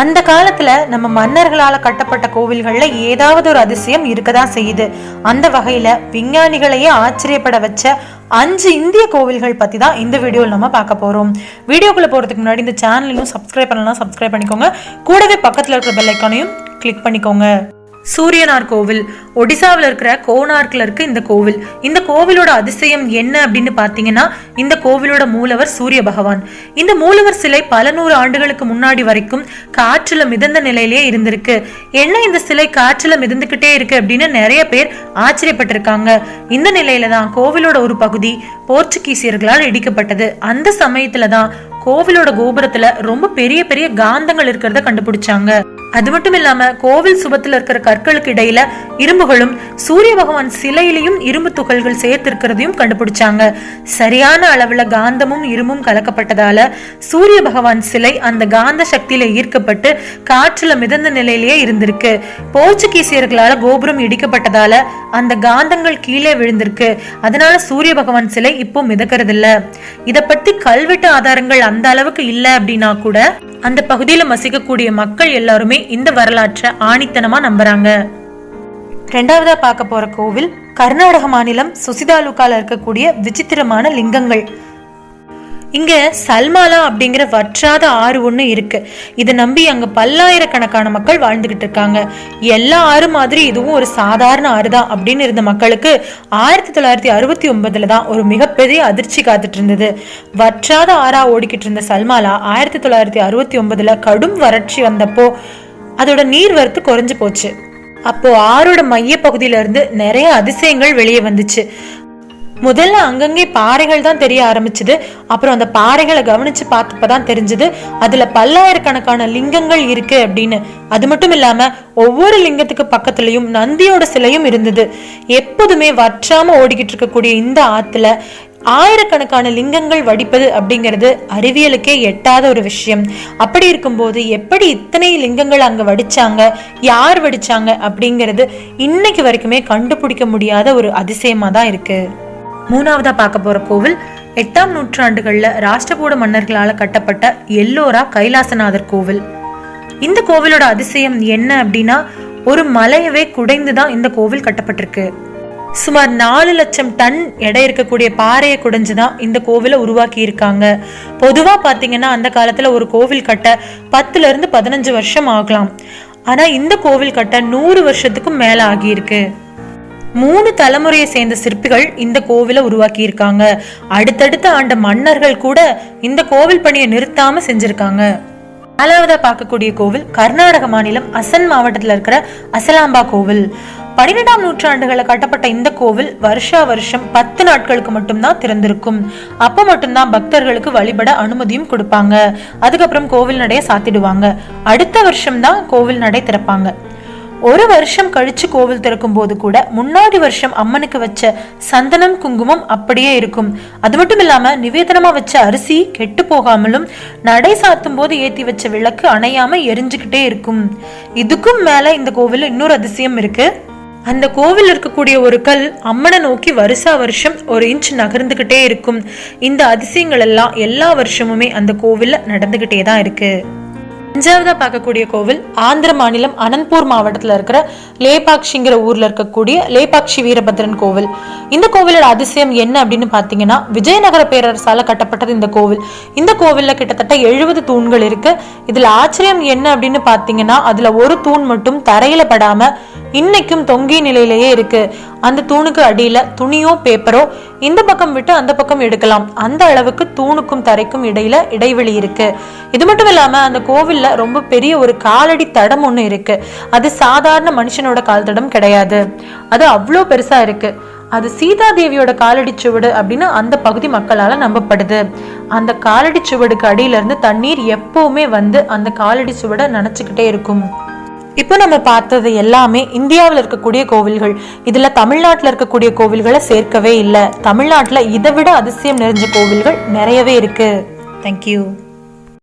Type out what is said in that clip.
அந்த காலத்துல நம்ம மன்னர்களால கட்டப்பட்ட கோவில்கள்ல ஏதாவது ஒரு அதிசயம் இருக்கதான் செய்யுது. அந்த வகையில விஞ்ஞானிகளையே ஆச்சரியப்பட வச்ச அஞ்சு இந்திய கோவில்கள் பத்தி தான் இந்த வீடியோவில் நம்ம பார்க்க போறோம். வீடியோக்குள்ள போறதுக்கு முன்னாடி இந்த சேனலையும் சப்ஸ்கிரைப் பண்ணலாம் சப்ஸ்கிரைப் பண்ணிக்கோங்க. கூடவே பக்கத்துல இருக்கிற பெல் ஐக்கானையும் கிளிக் பண்ணிக்கோங்க. சூரியனார் கோவில். ஒடிசாவில் இருக்கிற கோனார்க்கில் இருக்க இந்த கோவில். இந்த கோவிலோட அதிசயம் என்ன அப்படின்னு பார்த்தீங்கன்னா இந்த கோவிலோட மூலவர் சூரிய பகவான். இந்த மூலவர் சிலை பல நூறு ஆண்டுகளுக்கு முன்னாடி வரைக்கும் காற்றில் மிதந்த நிலையிலேயே இருந்திருக்கு. என்ன இந்த சிலை காற்றில் மிதந்துக்கிட்டே இருக்கு அப்படின்னு நிறைய பேர் ஆச்சரியப்பட்டிருக்காங்க. இந்த நிலையில தான் கோவிலோட ஒரு பகுதி போர்ச்சுகீசியர்களால் இடிக்கப்பட்டது. அந்த சமயத்துல தான் கோவிலோட கோபுரத்துல ரொம்ப பெரிய பெரிய காந்தங்கள் இருக்கிறத கண்டுபிடிச்சாங்க. அது மட்டும் இல்லாம கோவில் சுபத்துல இருக்கிற கற்களுக்கு இடையில இரும்புகளும் சூரிய பகவான் சிலையிலையும் இரும்பு துகள்கள் சேர்த்திருக்கிறதையும் கண்டுபிடிச்சாங்க. சரியான அளவுல காந்தமும் இரும்பும் கலக்கப்பட்டதால சூரிய பகவான் சிலை அந்த காந்த சக்தியில ஈர்க்கப்பட்டு காற்றுல மிதந்த நிலையிலேயே இருந்திருக்கு. போர்ச்சுகீசியர்களால கோபுரம் இடிக்கப்பட்டதால அந்த காந்தங்கள் கீழே விழுந்திருக்கு. அதனால சூரிய பகவான் சிலை இப்போ மிதக்கிறது இல்ல இத பத்தி கல்வெட்டு ஆதாரங்கள் அந்த அளவுக்கு இல்ல அப்படின்னா கூட அந்த பகுதியில வசிக்கக்கூடிய மக்கள் எல்லாருமே இந்த வரலாற்றை ஆணித்தனமா நம்புறாங்க. ரெண்டாவதா பார்க்க போற கோவில் கர்நாடக மாநிலம் சுசிதாலுக்கால இருக்கக்கூடிய விசித்திரமான லிங்கங்கள். இங்க சல்மாலா அப்படிங்கிற வற்றாத ஆறு ஒன்று இருக்கு. இதை நம்பி அங்க பல்லாயிரக்கணக்கான மக்கள் வாழ்ந்துகிட்டு இருக்காங்க. எல்லா ஆறு மாதிரி இதுவும் ஒரு சாதாரண ஆறு தான் அப்படின்னு இருந்த மக்களுக்கு ஆயிரத்தி தொள்ளாயிரத்தி அறுபத்தி ஒன்பதுல தான் ஒரு மிகப்பெரிய அதிர்ச்சி காத்துட்டு இருந்தது. வற்றாத ஆறா ஓடிக்கிட்டு இருந்த சல்மாலா ஆயிரத்தி தொள்ளாயிரத்தி அறுபத்தி ஒன்பதுல கடும் வறட்சி வந்தப்போ அதோட நீர் வரத்து குறைஞ்சு போச்சு. அப்போ ஆறோட மைய பகுதியில இருந்து நிறைய அதிசயங்கள் வெளியே வந்துச்சு. முதல்ல அங்கங்கே பாறைகள் தான் தெரிய ஆரம்பிச்சது. அப்புறம் அந்த பாறைகளை கவனிச்சு பார்த்தப்பதான் தெரிஞ்சது அதுல பல்லாயிரக்கணக்கான லிங்கங்கள் இருக்கு அப்படின்னு. அது மட்டும் இல்லாம ஒவ்வொரு லிங்கத்துக்கு பக்கத்துலயும் நந்தியோட சிலையும் இருந்தது. எப்போதுமே வற்றாம ஓடிக்கிட்டு இருக்கக்கூடிய இந்த ஆத்துல ஆயிரக்கணக்கான லிங்கங்கள் வடிப்பது அப்படிங்கிறது அறிவியலுக்கே எட்டாத ஒரு விஷயம். அப்படி இருக்கும்போது எப்படி இத்தனை லிங்கங்கள் அங்கே வடிச்சாங்க யார் வடிச்சாங்க அப்படிங்கிறது இன்னைக்கு வரைக்குமே கண்டுபிடிக்க முடியாத ஒரு அதிசயமாக தான் இருக்கு. மூணாவதா பார்க்க போற கோவில் எட்டாம் நூற்றாண்டுகளில் ராஷ்டிரகூட மன்னர்களால் கட்டப்பட்ட எல்லோரா கைலாசநாதர் கோவில். இந்த கோவிலோட அதிசயம் என்ன அப்படின்னா ஒரு மலையவே குடைந்து தான் இந்த கோவில் கட்டப்பட்டிருக்கு. சுமார் நாலு லட்சம் டன் எடை இருக்கக்கூடிய பாறையை குடைஞ்சு தான் இந்த கோவிலை உருவாக்கி இருக்காங்க பொதுவாக பார்த்தீங்கன்னா அந்த காலத்தில் ஒரு கோவில் கட்ட பத்துலேருந்து பதினஞ்சு வருஷம் ஆகலாம். ஆனால் இந்த கோவில் கட்ட நூறு வருஷத்துக்கும் மேலே ஆகியிருக்கு. மூணு தலைமுறையை சேர்ந்த சிற்பிகள் இந்த கோவிலை உருவாக்கி இருக்காங்க அடுத்தடுத்த ஆண்ட மன்னர்கள் கூட இந்த கோவில் பணியை நிறுத்தாம செஞ்சிருக்காங்க. நாலாவதா பார்க்கக்கூடிய கோவில் கர்நாடக மாநிலம் அசன் மாவட்டத்தில் இருக்கிற அசலாம்பா கோவில். பன்னிரெண்டாம் நூற்றாண்டுகளில் கட்டப்பட்ட இந்த கோவில் வருஷா வருஷம் பத்து நாட்களுக்கு மட்டும்தான் திறந்திருக்கும். அப்ப மட்டும்தான் பக்தர்களுக்கு வழிபட அனுமதியும் கொடுப்பாங்க. அதுக்கப்புறம் கோவில் நடைய சாத்திடுவாங்க. அடுத்த வருஷம் தான் கோவில் நடை திறப்பாங்க. ஒரு வருஷம் கழிச்சு கோவில் திறக்கும் போது கூட முன்னாடி வருஷம் அம்மனுக்கு வச்ச சந்தனம் குங்குமம் அப்படியே இருக்கும். அது மட்டும் இல்லாம நிவேதனமா வச்ச அரிசி கெட்டு போகாமலும் நடை சாத்தும் போது ஏத்தி வச்ச விளக்கு அணையாம எரிஞ்சுக்கிட்டே இருக்கும். இதுக்கும் மேல இந்த கோவில் இன்னொரு அதிசயம் இருக்கு. அந்த கோவில் இருக்கக்கூடிய ஒரு கல் அம்மனை நோக்கி வருஷா வருஷம் ஒரு இன்ச் நகர்ந்துகிட்டே இருக்கும். இந்த அதிசயங்கள் எல்லாம் எல்லா வருஷமுமே அந்த கோவில்ல நடந்துகிட்டே தான் இருக்கு. அஞ்சாவதா பார்க்கக்கூடிய கோவில் ஆந்திர மாநிலம் அனந்த்பூர் மாவட்டத்தில் இருக்கிற லேபாக்ஷிங்கிற ஊர்ல இருக்கக்கூடிய லேபாக்ஷி வீரபத்ரன் கோவில். இந்த கோவிலோட அதிசயம் என்ன அப்படின்னு பார்த்தீங்கன்னா விஜயநகர பேரரசால கட்டப்பட்டது இந்த கோவில். இந்த கோவில்ல கிட்டத்தட்ட எழுபது தூண்கள் இருக்கு. இதுல ஆச்சரியம் என்ன அப்படின்னு பார்த்தீங்கன்னா அதுல ஒரு தூண் மட்டும் தரையில படாம இன்னைக்கும் தொங்கிய நிலையிலேயே இருக்கு. அந்த தூணுக்கு அடியில துணியோ பேப்பரோ இந்த பக்கம் விட்டு அந்த பக்கம் எடுக்கலாம். அந்த அளவுக்கு தூணுக்கும் தரைக்கும் இடையில இடைவெளி இருக்கு. இது மட்டும் இல்லாம அந்த கோவில்ல ரொம்ப பெரிய ஒரு காலடி தடம் ஒண்ணு இருக்கு. அது சாதாரண மனுஷனோட கால் தடம் கிடையாது. அது அவ்வளோ பெருசா இருக்கு. அது சீதா தேவியோட காலடி சுவடு அப்படின்னு அந்த பகுதி மக்களால நம்பப்படுது. அந்த காலடி சுவடுக்கு அடியில இருந்து தண்ணீர் எப்பவுமே வந்து அந்த காலடி சுவடை நினைச்சுக்கிட்டே இருக்கும். இப்போ நம்ம பார்த்தது எல்லாமே இந்தியாவில் இருக்கக்கூடிய கோவில்கள். இதில் தமிழ்நாட்டில் இருக்கக்கூடிய கோவில்களை சேர்க்கவே இல்லை. தமிழ்நாட்டில் இதை விட அதிசயம் நிறைஞ்ச கோவில்கள் நிறையவே இருக்கு. தேங்க்யூ